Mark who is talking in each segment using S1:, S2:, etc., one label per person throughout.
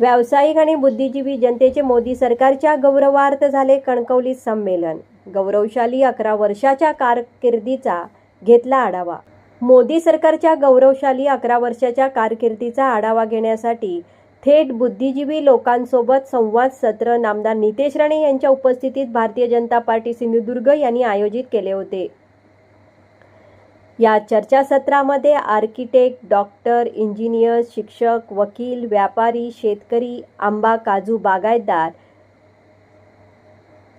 S1: व्यावसायिक आणि बुद्धिजीवी जनतेचे मोदी सरकारच्या गौरवार्थ झाले कणकवली संमेलन. गौरवशाली अकरा वर्षाच्या कारकिर्दीचा घेतला आढावा. मोदी सरकारच्या गौरवशाली अकरा वर्षाच्या कारकिर्दीचा आढावा घेण्यासाठी थेट बुद्धिजीवी लोकांसोबत संवाद सत्र नामदार नितेश राणे यांच्या उपस्थितीत भारतीय जनता पार्टी सिंधुदुर्ग यांनी आयोजित केले होते. या चर्चासत्रामध्ये आर्किटेक्ट डॉक्टर इंजिनियर शिक्षक वकील व्यापारी शेतकरी आंबा काजू बागायतदार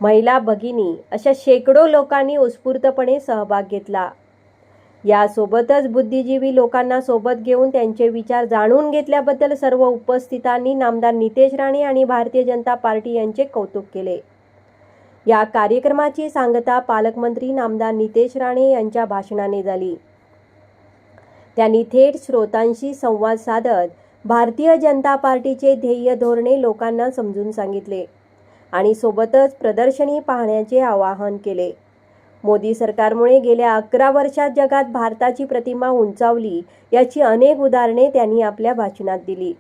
S1: महिला भगिनी अशा शेकडो लोकांनी उत्स्फूर्तपणे सहभाग घेतला. यासोबतच बुद्धिजीवी लोकांना सोबत घेऊन त्यांचे विचार जाणून घेतल्याबद्दल सर्व उपस्थितांनी नामदार नितेश राणे आणि भारतीय जनता पार्टी यांचे कौतुक केले. या कार्यक्रमाची सांगता पालकमंत्री नामदार नितेश राणे यांच्या भाषणाने झाली. त्यांनी थेट श्रोतांशी संवाद साधत भारतीय जनता पार्टीचे ध्येय धोरणे लोकांना समजून सांगितले आणि सोबतच प्रदर्शनी पाहण्याचे आवाहन केले. मोदी सरकारमुळे गेल्या अकरा वर्षात जगात भारताची प्रतिमा उंचावली याची अनेक उदाहरणे त्यांनी आपल्या भाषणात दिली.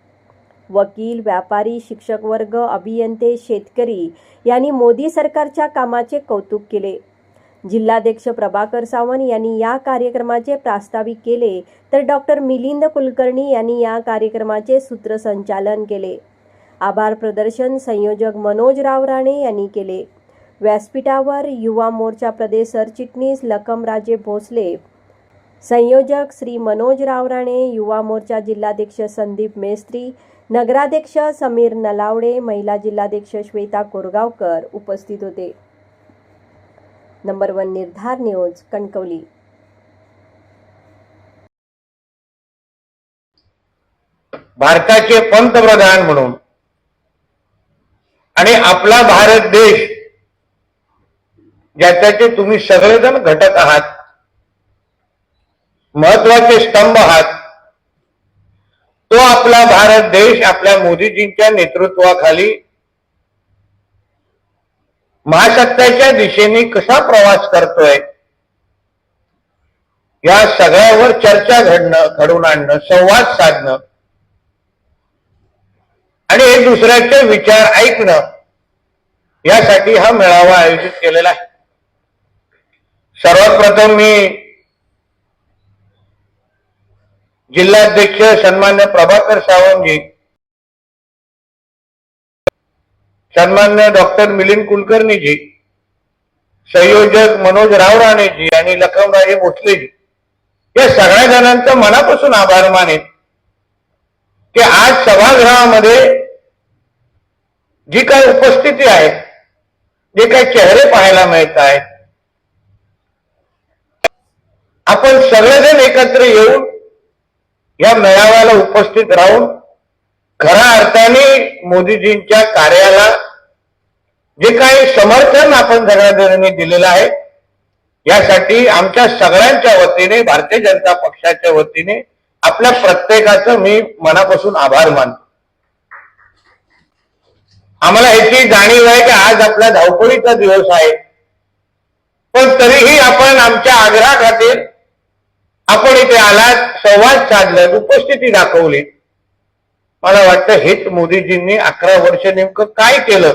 S1: वकील व्यापारी शिक्षक वर्ग अभियंते शेतकरी यांनी मोदी सरकारच्या कामाचे कौतुक केले. जिल्हाध्यक्ष प्रभाकर सावंत यांनी या कार्यक्रमाचे प्रास्ताविक केले तर डॉक्टर मिलिंद कुलकर्णी यांनी या कार्यक्रमाचे सूत्रसंचालन केले. आभार प्रदर्शन संयोजक मनोज राव राणे यांनी केले. व्यासपीठावर युवा मोर्चा प्रदेश सरचिटणीस लखमराजे भोसले. संयोजक श्री मनोज राव राणे युवा मोर्चा जिल्हाध्यक्ष संदीप मेस्त्री नगराध्यक्ष समीर नलावडे महिला जिल्हाध्यक्ष श्वेता कोरगावकर उपस्थित होते. Number one Nirdhar news Kankavli.
S2: भारताचे पंतप्रधान म्हणून आणि आपला भारत देश ज्याच्याचे तुम्ही सगळेजण घटक आहात महत्त्वाचे स्तंभ आहात तो आपला भारत देश आपल्या मोदीजींच्या नेतृत्वाखाली महासत्ताच्या दिशेने कसा प्रवास करतोय या सगळ्यावर चर्चा घडणं घडून आणणं संवाद साधणं आणि एक दुसऱ्याचे विचार ऐकणं यासाठी हा मेळावा आयोजित केलेला आहे. सर्वात प्रथम मी जिल्हाध्यक्ष सन्मान्य प्रभाकर सावंगी सन्मान्य डॉक्टर मिलिंद कुलकर्णीजी संयोजक मनोज राव राणेजी आणि लखमराजे भोसलेजी या सगळ्या जणांचा मनापासून आभार मानेन की आज सभागृहामध्ये जी काही उपस्थिती आहे जे काही चेहरे पाहायला मिळत आहेत आपण सगळेजण एकत्र येऊन या मेळाव्याला उपस्थित राहून खऱ्या अर्थाने मोदीजींच्या कार्याला जे काही समर्थन आपण सगळ्या दिलेलं आहे यासाठी आमच्या सगळ्यांच्या वतीने भारतीय जनता पक्षाच्या वतीने आपल्या प्रत्येकाचं मी मनापासून आभार मानतो. आम्हाला याची जाणीव आहे की आज आपला धावपळीचा दिवस आहे पण तरीही आपण आमच्या आग्रहाखातीर आपण इथे आलात संवाद साधलात उपस्थिती दाखवली मला वाटतं हेच मोदीजींनी अकरा वर्ष नेमकं काय केलं?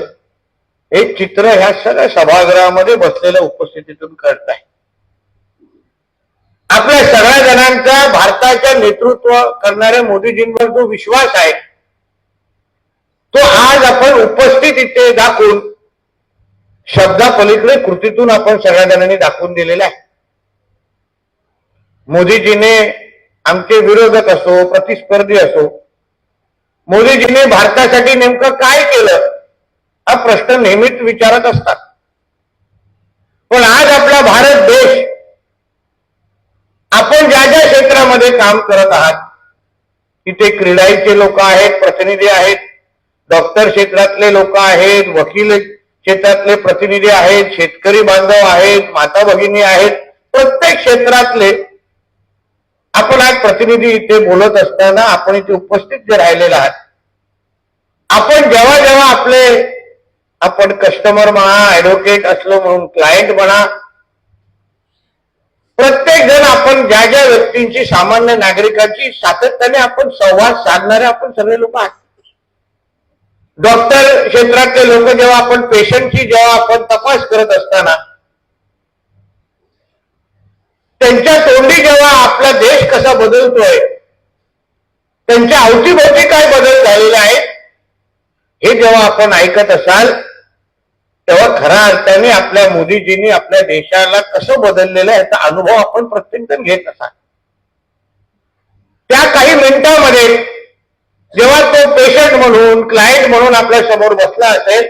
S2: हे चित्र ह्या सगळ्या सभागृहामध्ये बसलेल्या उपस्थितीतून कळत आहे आपल्या सगळ्या जणांचा भारताच्या नेतृत्व करणाऱ्या मोदीजींवर जो विश्वास आहे तो आज आपण उपस्थित इथे दाखवून शब्दापलीकडे कृतीतून आपण सगळ्या जणांनी दाखवून दिलेला आहे. मोदीजीने आमचे विरोधक असो प्रतिस्पर्धी असो मोदीजीने भारतासाठी नेमकं काय केलं हा प्रश्न नेहमीच विचारत असतात. पण आज आपला भारत देश आपण ज्या ज्या क्षेत्रामध्ये काम करत आहात तिथे क्रीडाईचे लोक आहेत प्रतिनिधी आहेत डॉक्टर क्षेत्रातले लोक आहेत वकील क्षेत्रातले प्रतिनिधी आहेत शेतकरी बांधव आहेत माता भगिनी आहेत प्रत्येक क्षेत्रातले आपण आज प्रतिनिधी इथे बोलत असताना आपण इथे उपस्थित जे राहिलेला आहात आपण जेव्हा जेव्हा आपले आपण कस्टमर म्हणा ऍडव्होकेट असलो म्हणून क्लायंट म्हणा प्रत्येक जण आपण ज्या ज्या व्यक्तींची सामान्य नागरिकांची सातत्याने आपण संवाद साधणारे आपण सगळे लोक आहात. डॉक्टर क्षेत्रातले लोक जेव्हा आपण पेशंटची जेव्हा आपण तपास करत असताना त्यांच्या तोंडी जेव्हा आपला देश कसा बदलतोय त्यांच्या अवतीभोवती काय बदल झालेले आहेत हे जेव्हा आपण ऐकत असाल तेव्हा खऱ्या अर्थाने आपल्या मोदीजींनी आपल्या देशाला कसं बदललेलं आहे याचा अनुभव आपण प्रत्येकजण घेत असाल. त्या काही मिनिटांमध्ये जेव्हा तो पेशंट म्हणून क्लायंट म्हणून आपल्यासमोर बसला असेल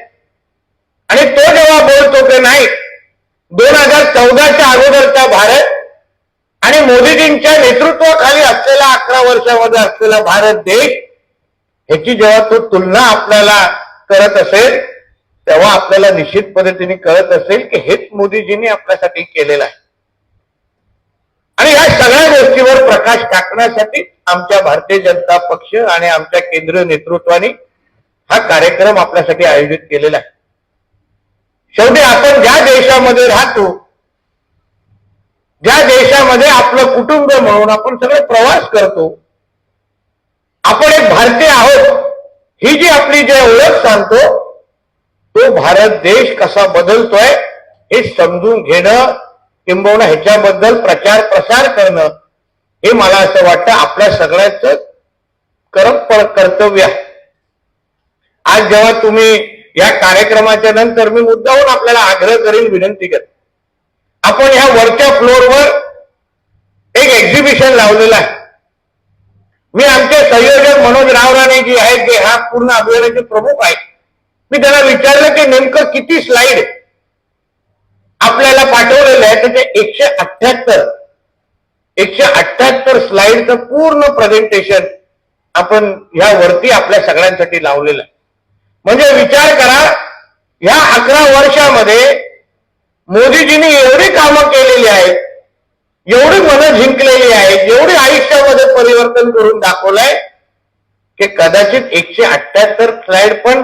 S2: आणि तो जेव्हा बोलतो की नाही दोन हजार चौदाच्या अगोदरचा भारत आणि मोदीजींच्या नेतृत्वाखाली असलेला अकरा वर्षामध्ये असलेला भारत देश ह्याची जेव्हा तो तुलना आपल्याला करत असेल तेव्हा आपल्याला निश्चित पद्धतीने कळत असेल की हेच मोदीजींनी आपल्यासाठी केलेलं आहे. आणि या सगळ्या गोष्टीवर प्रकाश टाकण्यासाठी आमच्या भारतीय जनता पक्ष आणि आमच्या केंद्रीय नेतृत्वाने हा कार्यक्रम आपल्यासाठी आयोजित केलेला आहे. शेवटी आपण ज्या देशामध्ये राहतो ज्या देशामध्ये आपलं कुटुंब म्हणून आपण सगळे प्रवास करतो आपण एक भारतीय आहोत ही जी आपली जे ओळख सांगतो तो भारत देश कसा बदलतोय हे समजून घेणं किंबहुना ह्याच्याबद्दल प्रचार प्रसार करणं हे मला असं वाटतं आपल्या सगळ्याच करम कर्तव्य आहे. आज जेव्हा तुम्ही या कार्यक्रमाच्या नंतर मी मुद्दाहून आपल्याला आग्रह करेन विनंती करेन. आपण ह्या वरच्या फ्लोअरवर एक एक्झिबिशन लावलेलं आहे. मी आमचे संयोजक मनोज रावराणे जी आहेत जे हा पूर्ण अभियानाचे प्रमुख आहेत मी त्यांना विचारलं की नेमकं किती स्लाइड आपल्याला पाठवलेलं आहे तर ते एकशे अठ्याहत्तर एकशे अठ्याहत्तर स्लाइडचं पूर्ण प्रेझेंटेशन आपण ह्या वरती आपल्या सगळ्यांसाठी लावलेलं आहे. म्हणजे विचार करा ह्या अकरा वर्षामध्ये मोदीजींनी एवढी कामं केलेली आहेत एवढी मनं जिंकलेली आहेत एवढी आयुष्यामध्ये परिवर्तन करून दाखवलंय की कदाचित एकशे अठ्याहत्तर स्लाइड पण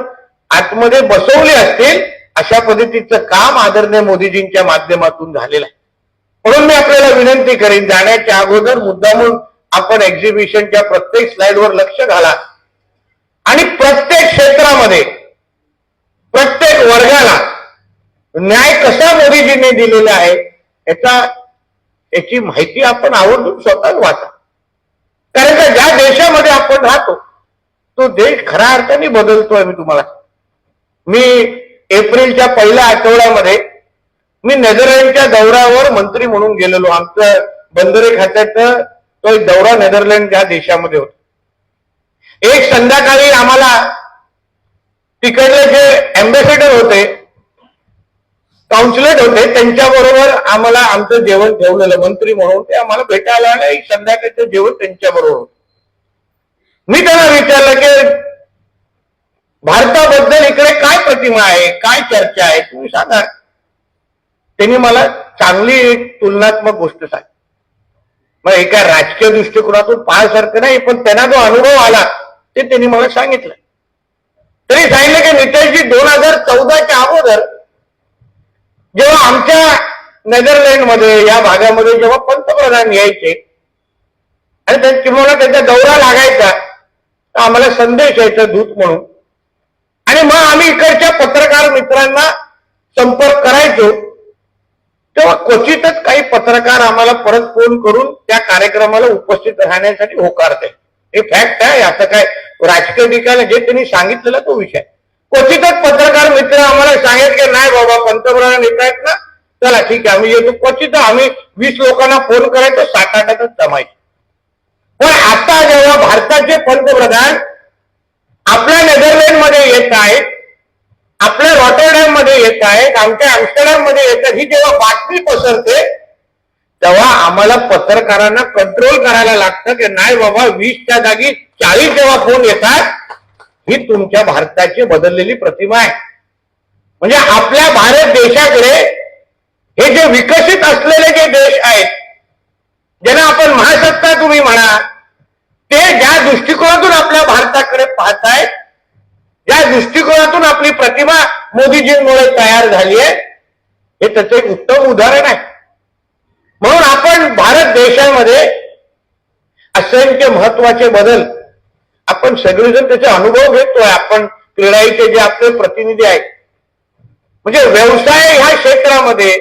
S2: आतमध्ये बसवले असतील अशा पद्धतीचं काम आदरणीय मोदीजींच्या माध्यमातून झालेलं आहे. म्हणून मी आपल्याला विनंती करेन जाण्याच्या अगोदर मुद्दामून आपण एक्झिबिशनच्या प्रत्येक स्लाइडवर लक्ष घाला. आणि प्रत्येक क्षेत्रामध्ये प्रत्येक वर्गाला न्याय कसा मोदीजीने दिलेला आहे याचा याची माहिती आपण आवर्जून स्वतःच वाचा. कारण का ज्या देशामध्ये आपण राहतो तो देश खऱ्या अर्थाने बदलतोय मी तुम्हाला मी एप्रिलच्या पहिल्या आठवड्यामध्ये मी नेदरलँडच्या दौऱ्यावर मंत्री म्हणून गेलेलो. आमचं बंदरे खात्याचं तो एक दौरा नेदरलँड या देशामध्ये होता. एक संध्याकाळी आम्हाला तिकडले जे अँबॅसेडर होते काउन्सिलेट होते त्यांच्याबरोबर आम्हाला आमचं जेवण ठेवलेलं मंत्री म्हणून ते आम्हाला भेटायला आले. एक संध्याकाळचं जेवण त्यांच्याबरोबर होत. मी त्यांना विचारलं की भारताबद्दल इकडे काय प्रतिमा आहे? काय चर्चा आहे? तुम्ही सांगा. त्यांनी मला चांगली एक तुलनात्मक गोष्ट सांग मग एका राजकीय दृष्टिकोनातून पाहासारखं नाही पण त्यांना जो अनुभव आला ते त्यांनी मला सांगितलं. तरी सांगितलं की नितेशजी दोन हजार चौदाच्या अगोदर जेव्हा आमच्या नेदरलँडमध्ये या भागामध्ये जेव्हा पंतप्रधान यायचे आणि त्या किंवा त्यांचा दौरा लागायचा तर आम्हाला संदेश यायचा दूत म्हणून. आणि मग आम्ही इकडच्या पत्रकार मित्रांना संपर्क करायचो. तेव्हा क्वचितच काही पत्रकार आम्हाला परत फोन करून त्या कार्यक्रमाला उपस्थित राहण्यासाठी होकारते. हे फॅक्ट आहे असं काय राजकीय ठिकाणी जे त्यांनी सांगितलेला तो विषय क्वचितच पत्रकार मित्र आम्हाला सांगेल की नाही बाबा पंतप्रधान येत आहेत ना चला ठीक आहे आम्ही येतो. क्वचित आम्ही वीस लोकांना फोन करायचो सात आठातच जमायचे. पण आता जेव्हा भारताचे पंतप्रधान आपल्या नेदरलँडमध्ये येत आहेत आपल्या रॉटरडॅममध्ये येत आहेत आमच्या आमस्टरडॅममध्ये येत आहेत ही जेव्हा बातमी पसरते तेव्हा आम्हाला पत्रकारांना कंट्रोल करायला लागतं की नाही बाबा वीसच्या जागी चाळीस जेव्हा फोन येतात ही तुमच्या भारताची बदललेली प्रतिमा आहे. म्हणजे आपल्या भारत देशाकडे हे जे विकसित असलेले जे देश आहेत ज्यांना आपण महासत्ता तुम्ही म्हणा ते ज्या दृष्टिकोनातून आपल्या भारताकडे पाहतायत ज्या दृष्टिकोनातून आपली प्रतिमा मोदीजींमुळे तयार झाली आहे हे त्याचं एक उत्तम उदाहरण आहे. म्हणून आपण भारत देशामध्ये असंख्य महत्त्वाचे बदल आपण सगळेजण त्याचे अनुभव घेतोय आपण क्रीडाईचे जे आपले प्रतिनिधी आहेत. म्हणजे व्यवसाय ह्या क्षेत्रामध्ये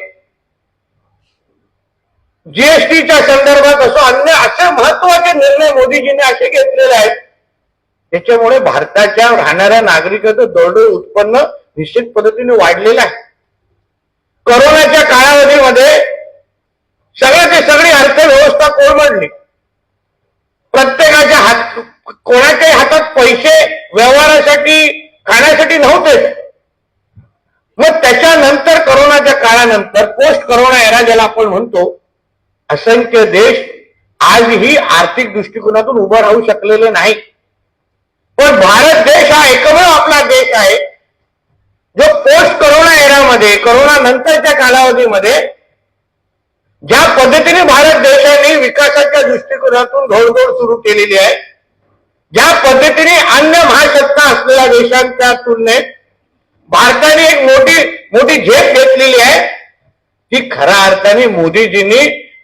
S2: जीएसटीच्या संदर्भात असो अन्य असे महत्त्वाचे निर्णय मोदीजीने असे घेतलेले आहेत त्याच्यामुळे भारताच्या राहणाऱ्या नागरिकाचं दरडोई उत्पन्न निश्चित पद्धतीने वाढलेलं आहे. करोनाच्या कालावधीमध्ये सगळ्याची सगळी अर्थव्यवस्था कोलमडली. प्रत्येकाच्या हात कोणाच्याही हातात पैसे व्यवहारासाठी खाण्यासाठी नव्हतेच. मग त्याच्यानंतर करोनाच्या काळानंतर पोस्ट करोना एरा ज्याला आपण म्हणतो असंख्य देश आजही आर्थिक दृष्टिकोनातून उभं राहू शकलेले नाही. पण भारत देश हा एकमेव आपला देश आहे जो पोस्ट करोना एरामध्ये करोना नंतरच्या कालावधीमध्ये ज्या पद्धतीने भारत देशाने विकासाच्या दृष्टिकोनातून घोडदौड सुरू केलेली आहे ज्या पद्धतीने अन्य महासत्ता असलेल्या देशांच्या तुलनेत भारताने एक मोठी मोठी झेप घेतलेली आहे ती खऱ्या अर्थाने मोदीजींनी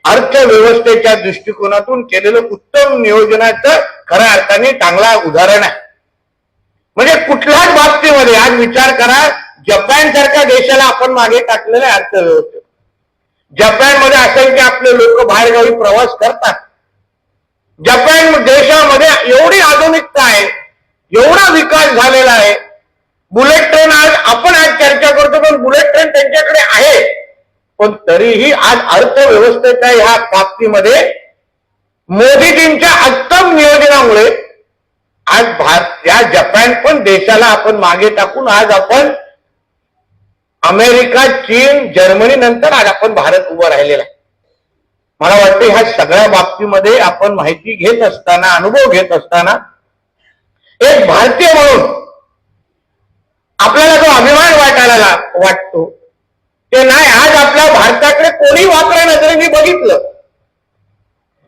S2: अर्थव्यवस्थेच्या दृष्टिकोनातून केलेलं उत्तम नियोजनाचं खऱ्या अर्थाने चांगला उदाहरण आहे. म्हणजे कुठल्याच बाबतीमध्ये आज विचार करा जपान सारख्या देशाला आपण मागे टाकलेलं आहे अर्थव्यवस्थेत जपानमध्ये की आपले लोक बाहेरगावी प्रवास करतात. जपान देशामध्ये एवढी आधुनिकता आहे एवढा विकास झालेला आहे. बुलेट ट्रेन आज आपण आज चर्चा करतो पण बुलेट ट्रेन त्यांच्याकडे आहे. पण तरीही आज अर्थव्यवस्थेच्या ह्या बाबतीमध्ये मोदीजींच्या उत्तम नियोजनामुळे आज भारत या जपान पण देशाला आपण मागे टाकून आज आपण अमेरिका चीन जर्मनी नंतर आज आपण भारत उभं राहिलेला आहे. मला वाटतं ह्या सगळ्या बाबतीमध्ये आपण माहिती घेत असताना अनुभव घेत असताना एक भारतीय म्हणून आपल्याला जो अभिमान वाटायला वाटतो ते नाही. आज आपल्या भारताकडे कोणी वापरा मी बघितलं.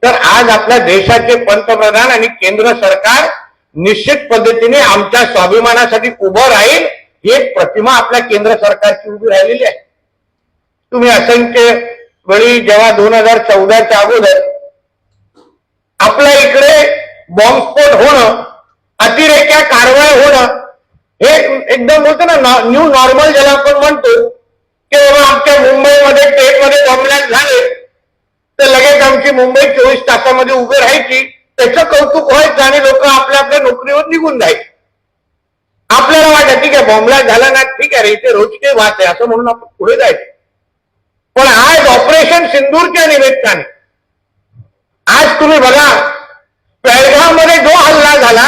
S2: तर आज आपल्या देशाचे पंतप्रधान आणि केंद्र सरकार निश्चित पद्धतीने आमच्या स्वाभिमानासाठी उभं राहील ही एक प्रतिमा आपल्या केंद्र सरकारची उभी राहिलेली आहे. तुम्ही असंख्य वेळी जेव्हा दोन हजार चौदाच्या अगोदर आपल्या इकडे बॉम्बस्फोट होणं अतिरेक्या कारवाई होणं हे एकदम होतं ना न्यू नॉर्मल ज्याला आपण म्हणतो की बाबा आमच्या मुंबईमध्ये ट्रेनमध्ये बॉम्बलॅट झाले तर लगेच आमची मुंबई चोवीस तासामध्ये उभी राहायची. त्याचं कौतुक व्हायचं आणि लोक आपल्या आपल्या नोकरीवर निघून जायचे. आपल्याला वाटत ठीक आहे बॉम्बला झाला ना ठीक आहे रे इथे रोजचे वाच आहे असं म्हणून आपण पुढे जायचं. पण आज ऑपरेशन सिंदूरच्या निमित्ताने. आज तुम्ही बघा पेळगावमध्ये जो हल्ला झाला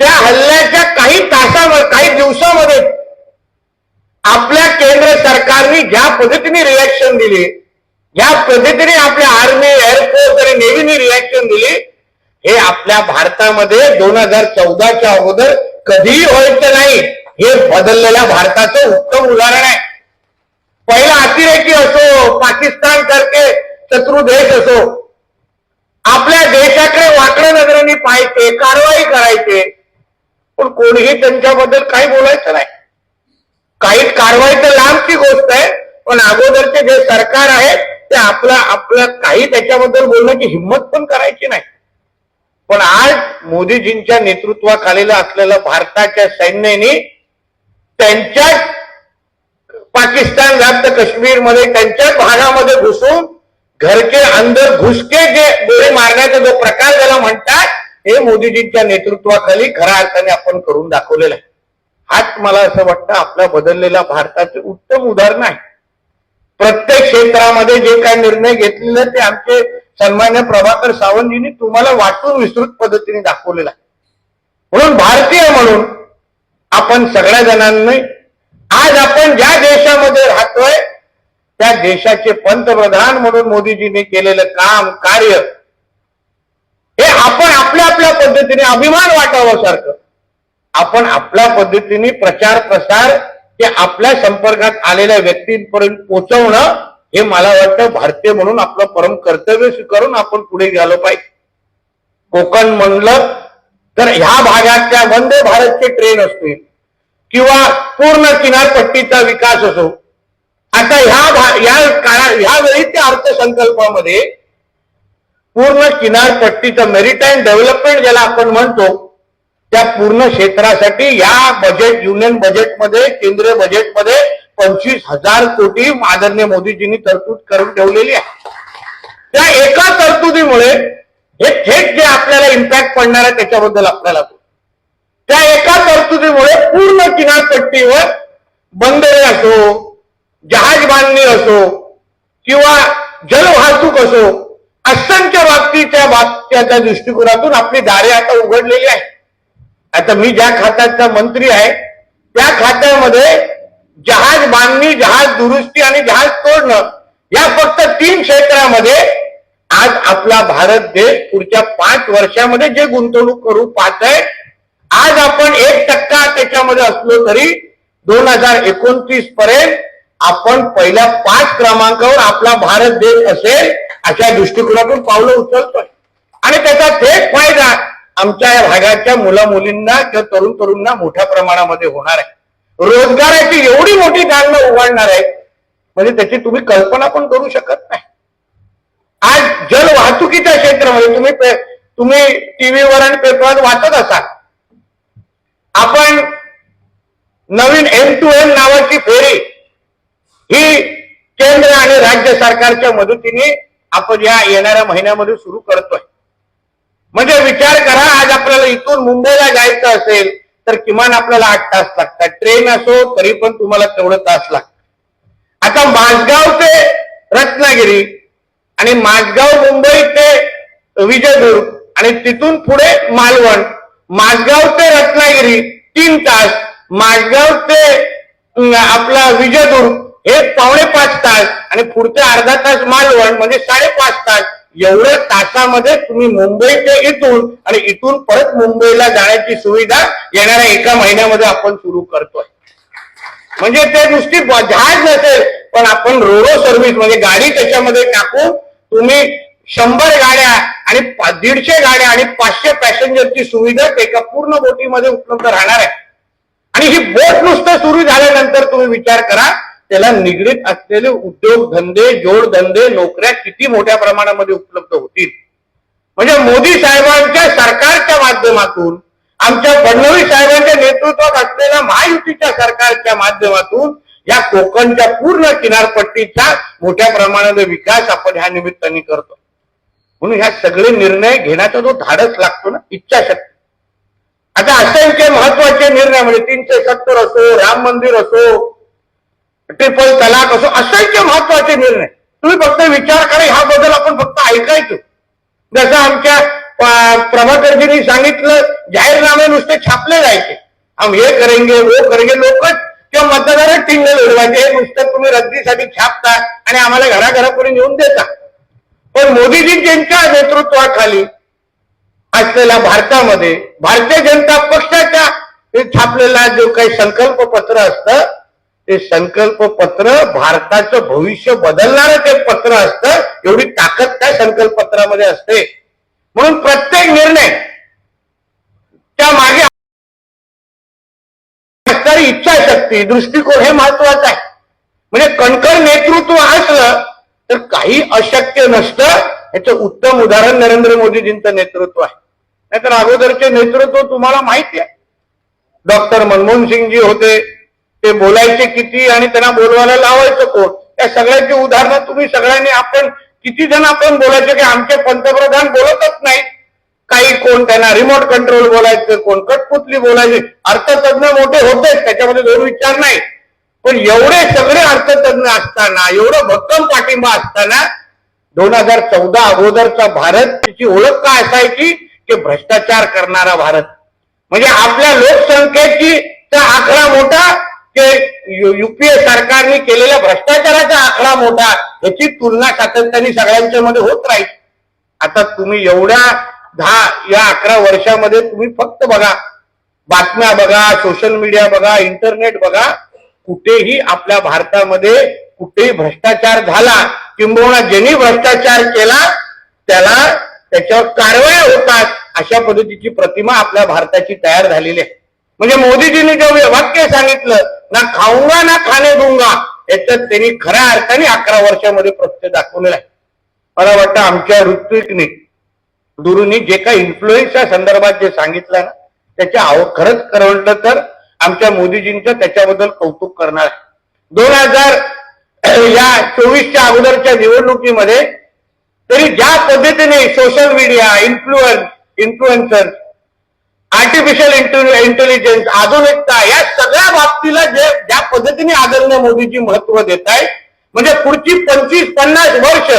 S2: त्या हल्ल्याच्या काही तासामध्ये काही दिवसामध्ये आपल्या केंद्र सरकारने ज्या पद्धतीने रिॲक्शन दिली ज्या पद्धतीने आपल्या आर्मी एअरफोर्स आणि नेव्हीने रिॲक्शन दिली हे आपल्या भारतामध्ये दोन हजार चौदाच्या अगोदर कधीही व्हायचं नाही. हे बदललेल्या भारताचं उत्तम उदाहरण आहे. पाकिस्तान सारखे शत्रू देश असो. आपल्या देशाकडे वाकड्या नजरेने पाहायचे कारवाई करायचे. पण कोणीही त्यांच्याबद्दल काही बोलायचं नाही. काही कारवाई तर लांबची गोष्ट आहे पण अगोदरचे जे सरकार आहे ते आपला आपलं काही त्याच्याबद्दल बोलण्याची हिंमत पण करायची नाही. पण आज मोदीजींच्या नेतृत्वाखालील असलेलं भारताच्या सैन्याने त्यांच्या पाकिस्तान व्याप्त काश्मीरमध्ये त्यांच्याच भागामध्ये घुसून घरचे अंदर घुसके जे गोळी मारण्याचा जो प्रकार ज्याला म्हणतात हे मोदीजींच्या नेतृत्वाखाली खऱ्या अर्थाने आपण करून दाखवलेलं आहे. हाच मला असं वाटतं आपल्या बदललेल्या भारताचे उत्तम उदाहरण आहे. प्रत्येक क्षेत्रामध्ये जे काही निर्णय घेतलेले ते आमचे सन्मान्य प्रभाकर सावंतजींनी तुम्हाला वाटून विस्तृत पद्धतीने दाखवलेला आहे. म्हणून भारतीय म्हणून आपण सगळ्या जणांनी आज आपण ज्या देशामध्ये राहतोय त्या देशाचे पंतप्रधान म्हणून मोदीजींनी केलेलं काम कार्य हे आपण आपल्या आपल्या पद्धतीने अभिमान वाटावं सारखं. आपण आपल्या पद्धतीने प्रचार प्रसार ते आपल्या संपर्कात आलेल्या व्यक्तींपर्यंत पोहोचवणं हे मला वाटतं भारतीय म्हणून आपलं परम कर्तव्य स्वीकारून आपण पुढे गेलो पाहिजे. कोकण म्हणलं तर ह्या भागातल्या वंदे भारतचे ट्रेन असतील किंवा पूर्ण किनारपट्टीचा विकास असो आता ह्या या काळा ह्यावेळी त्या अर्थसंकल्पामध्ये पूर्ण किनारपट्टीचं मेरिटाईन डेव्हलपमेंट ज्याला आपण म्हणतो त्या पूर्ण क्षेत्रासाठी या बजेट युनियन बजेटमध्ये केंद्रीय बजेटमध्ये पंचवीस हजार कोटी आदरणीय मोदीजींनी तरतूद करून ठेवलेली आहे. त्या एका तरतुदीमुळे हे थेट जे आपल्याला इम्पॅक्ट पडणार आहे त्याच्याबद्दल आपल्याला त्या एका तरतुदीमुळे पूर्ण किनारपट्टीवर बंदरे असो जहाज बांधणी असो किंवा जलवाहतूक असो असंख्य बाबतीच्या बाबतीच्या दृष्टिकोनातून आपली दारे आता उघडलेली आहे आता मी ज्या खात्याचा मंत्री आहे त्या खात्यामध्ये जहाज बांधणी जहाज दुरुस्ती आणि जहाज तोडणं या फक्त तीन क्षेत्रामध्ये आज आपला भारत देश पुढच्या पाच वर्षामध्ये जे गुंतवणूक करू पाहत आहे आज आपण एक टक्का त्याच्यामध्ये असलो तरी दोन हजार एकोणतीस पर्यंत आपण पहिल्या पाच क्रमांकावर आपला भारत देश असेल अशा दृष्टिकोनातून पावलं उचलतोय. आणि त्याचा थेट फायदा आमच्या या भागाच्या मुला मुलींना किंवा तरुण तरुणांना मोठ्या प्रमाणामध्ये होणार आहे. रोजगाराची एवढी मोठी दालनं उघडणार आहे म्हणजे त्याची तुम्ही कल्पना पण करू शकत नाही. आज जल वाहतुकीच्या क्षेत्रामध्ये तुम्ही तुम्ही टीव्हीवर आणि पेपरात वाचत असाल. आपण नवीन एम टू एम नावाची फेरी ही केंद्र आणि राज्य सरकारच्या मदतीने आपण या येणाऱ्या महिन्यामध्ये सुरू करतोय. म्हणजे विचार करा आज आपल्याला इथून मुंबईला जायचं असेल तर किमान आपल्याला आठ तास लागतात. ट्रेन असो तरी पण तुम्हाला तेवढं तास लागतं आता माझगाव ते रत्नागिरी आणि माझगाव मुंबई ते विजयदुर्ग आणि तिथून पुढे मालवण माझगाव ते रत्नागिरी तीन तास माझगाव ते आपला विजयदुर्ग हे पावणे पाच तास आणि पुढचे अर्धा तास मालवण म्हणजे साडेपाच तास. एवढ्या तासामध्ये तुम्ही मुंबई ते इथून आणि इथून परत मुंबईला जाण्याची सुविधा येणाऱ्या एका महिन्यामध्ये आपण सुरू करतोय. म्हणजे ते नुसती ब- जहाज नसेल पण आपण रोरो सर्व्हिस म्हणजे गाडी त्याच्यामध्ये टाकून तुम्ही शंभर गाड्या आणि दीडशे गाड्या आणि पाचशे पॅसेंजरची सुविधा एका पूर्ण बोटीमध्ये उपलब्ध राहणार आहे. आणि ही बोट नुसतं सुरू झाल्यानंतर तुम्ही विचार करा त्याला निगडीत असलेले उद्योगधंदे जोडधंदे नोकऱ्या किती मोठ्या प्रमाणामध्ये उपलब्ध होतील? म्हणजे मोदी साहेबांच्या सरकारच्या माध्यमातून आमच्या फडणवीस साहेबांच्या नेतृत्वात असलेल्या महायुतीच्या सरकारच्या माध्यमातून या कोकणच्या पूर्ण किनारपट्टीचा मोठ्या प्रमाणामध्ये विकास आपण ह्या निमित्ताने करतो. म्हणून ह्या सगळे निर्णय घेण्याचा जो धाडस लागतो ना इच्छाशक्ती. आता असंख्य महत्त्वाचे निर्णय म्हणजे तीनशे सत्तर असो राम मंदिर असो ट्रिपल तलाक असो असंख्य महत्त्वाचे निर्णय. तुम्ही फक्त विचार करा ह्या बद्दल आपण फक्त ऐकायचो. जसं आमच्या प्रभाकरजींनी सांगितलं जाहीरनामे नुसते छापले जायचे. हम हे करेंगे वो करेंगे लोकच किंवा मतदार टिंगल उडवायचे. हे नुसतं तुम्ही रद्दीसाठी छापता आणि आम्हाला घराघरापुढे येऊन देता. पण मोदीजी ज्यांच्या नेतृत्वाखाली असलेल्या भारतामध्ये भारतीय जनता पक्षाच्या छापलेला जो काही संकल्प पत्र असतं ते संकल्प पत्र भारताचं भविष्य बदलणारं ते पत्र असतं एवढी ताकद त्या संकल्प पत्रामध्ये असते. म्हणून प्रत्येक निर्णय त्या मागे असणारी इच्छाशक्ती दृष्टिकोन हे महत्वाचं आहे. म्हणजे कणखर नेतृत्व असलं तर काही अशक्य नसतं याचं उत्तम उदाहरण नरेंद्र मोदीजींचं नेतृत्व आहे. नाहीतर अगोदरचे नेतृत्व तुम्हाला माहिती आहे. डॉक्टर मनमोहन सिंगजी होते ते बोलायचे किती आणि त्यांना बोलवायला लावायचं कोण? या सगळ्याची उदाहरणं तुम्ही सगळ्यांनी आपण किती जण आपण बोलायचे की आमचे पंतप्रधान बोलतच नाही काही कोण त्यांना रिमोट कंट्रोल बोलायचं कोण कटपुतली बोलायचे. अर्थतज्ञ मोठे होतेच त्याच्यामध्ये दोन विचार नाही पण एवढे सगळे अर्थतज्ञ असताना एवढं भक्कम पाठिंबा असताना दोन हजार चौदा अगोदरचा भारत त्याची ओळख काय असायची? की भ्रष्टाचार करणारा भारत. म्हणजे आपल्या लोकसंख्येची चा आकडा मोठा की युपीए सरकारने केलेल्या भ्रष्टाचाराचा आकडा मोठा याची तुलना सातत्याने सगळ्यांच्या मध्ये होत राहील. आता तुम्ही एवढ्या दहा या अकरा वर्षामध्ये तुम्ही फक्त बघा बातम्या बघा सोशल मीडिया बघा इंटरनेट बघा कुठेही आपल्या भारतामध्ये कुठेही भ्रष्टाचार झाला किंबहुना ज्यांनी भ्रष्टाचार केला त्याला त्याच्यावर कारवाया होतात अशा पद्धतीची प्रतिमा आपल्या भारताची तयार झालेली आहे. म्हणजे मोदीजींनी जे वाक्य सांगितलं ना खाऊंगा ना खाणे दूंगा याच्यात त्यांनी खऱ्या अर्थाने अकरा वर्षामध्ये प्रत्यय दाखवलेला आहे. मला वाटतं आमच्या ऋत्विकने गुरुनी जे काही इन्फ्लुएन्सच्या संदर्भात जे सांगितलं ना त्याच्या आव खरंच करवलं तर आमच्या मोदीजींचं त्याच्याबद्दल कौतुक करणार. दोन हजार या चोवीसच्या अगोदरच्या निवडणुकीमध्ये तरी ज्या पद्धतीने social media influence influencer artificial intelligence आधुनिकता या सगळ्या बाबतीला जे ज्या पद्धतीने आदरणीय मोदीजी महत्त्व देत आहेत म्हणजे पुढची पंचवीस पन्नास वर्ष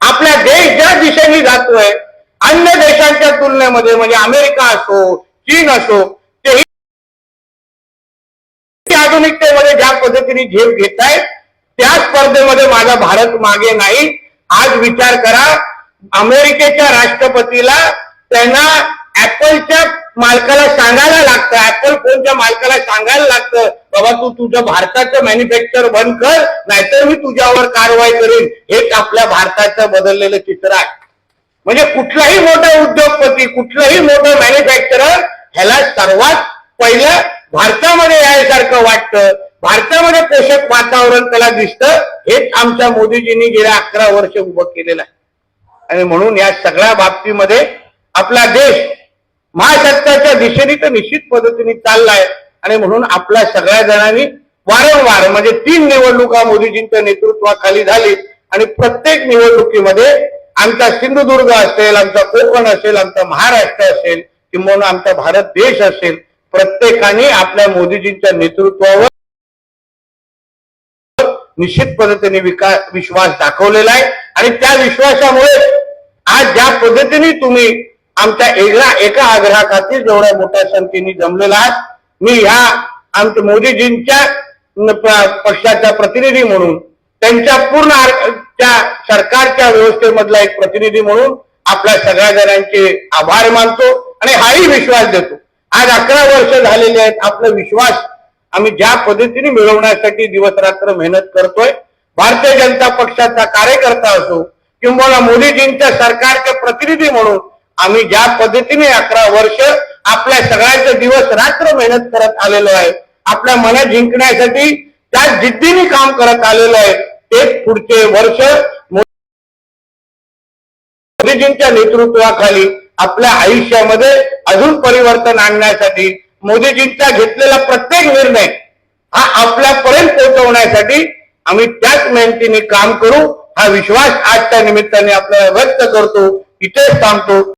S2: आपला देश ज्या दिशेने जातोय अन्य देशांच्या तुलनेमध्ये म्हणजे अमेरिका असो चीन असो आधुनिकतेमध्ये ज्या पद्धतीने झेप घेत आहेत त्या स्पर्धेमध्ये माझा भारत मागे नाही. आज विचार करा अमेरिकेच्या राष्ट्रपतीला त्यांना ऍपलच्या मालकाला सांगायला लागतं. ऍपल फोनच्या मालकाला सांगायला लागतं बाबा तू तुझं भारताचं मॅन्युफॅक्चर बंद कर नाहीतर मी तुझ्यावर कारवाई करेन. हेच आपल्या भारताचं बदललेलं चित्र आहे. म्हणजे कुठलाही मोठा उद्योगपती कुठलंही मोठं मॅन्युफॅक्चरर ह्याला सर्वात पहिलं भारतामध्ये यायसारखं वाटतं. भारतामध्ये पोषक वातावरण त्याला दिसतं. हेच आमच्या मोदीजींनी गेल्या अकरा वर्ष उभं केलेलं आहे. आणि म्हणून या सगळ्या बाबतीमध्ये आपला देश महासत्ताच्या दिशेने तर निश्चित पद्धतीने चाललाय. आणि म्हणून आपल्या सगळ्या जणांनी वारंवार म्हणजे तीन निवडणुका मोदीजींच्या नेतृत्वाखाली झाली. आणि प्रत्येक निवडणुकीमध्ये आमचा सिंधुदुर्ग असेल आमचा कोकण असेल आमचा महाराष्ट्र असेल किंवा आमचा भारत देश असेल प्रत्येकाने आपल्या मोदीजींच्या नेतृत्वावर निश्चित पद्धतीने विकास विश्वास दाखवलेला आहे. आणि त्या विश्वासामुळे आज ज्या पद्धतीने तुम्ही आमच्या एका एका आग्रहाखातीर जेवढ्या मोठ्या संख्येने जमलेला आहात मी ह्या आमच्या मोदीजींच्या पक्षाचा प्रतिनिधी म्हणून त्यांच्या पूर्ण त्या सरकारच्या व्यवस्थेमधला एक प्रतिनिधी म्हणून आपल्या सगळ्या जणांचे आभार मानतो आणि हाही विश्वास देतो. आज अकरा वर्ष झालेले आहेत आपला विश्वास आम्ही ज्या पद्धतीने मिळवण्यासाठी दिवस रात्र मेहनत करतोय भारतीय जनता पक्षाचा कार्यकर्ता असो किंवा मोदीजींच्या सरकारचे प्रतिनिधी म्हणून आम्ही ज्या पद्धतीने अकरा वर्ष आपल्या सगळ्यांचे दिवस रात्र मेहनत करत आलेलो आहे आपल्या मनात जिंकण्यासाठी त्या जिद्दीने काम करत आलेलो आहे तेच पुढचे वर्ष मोदीजींच्या नेतृत्वाखाली आपल्या आयुष्यामध्ये अजून परिवर्तन आणण्यासाठी मोदीजींचा घेतलेला प्रत्येक निर्णय हा आपल्यापर्यंत पोहोचवण्यासाठी आम्ही त्याच मेहनतीने काम करू हा विश्वास आजच्या निमित्ताने आपल्याला व्यक्त करतो. इथेच थांबतो.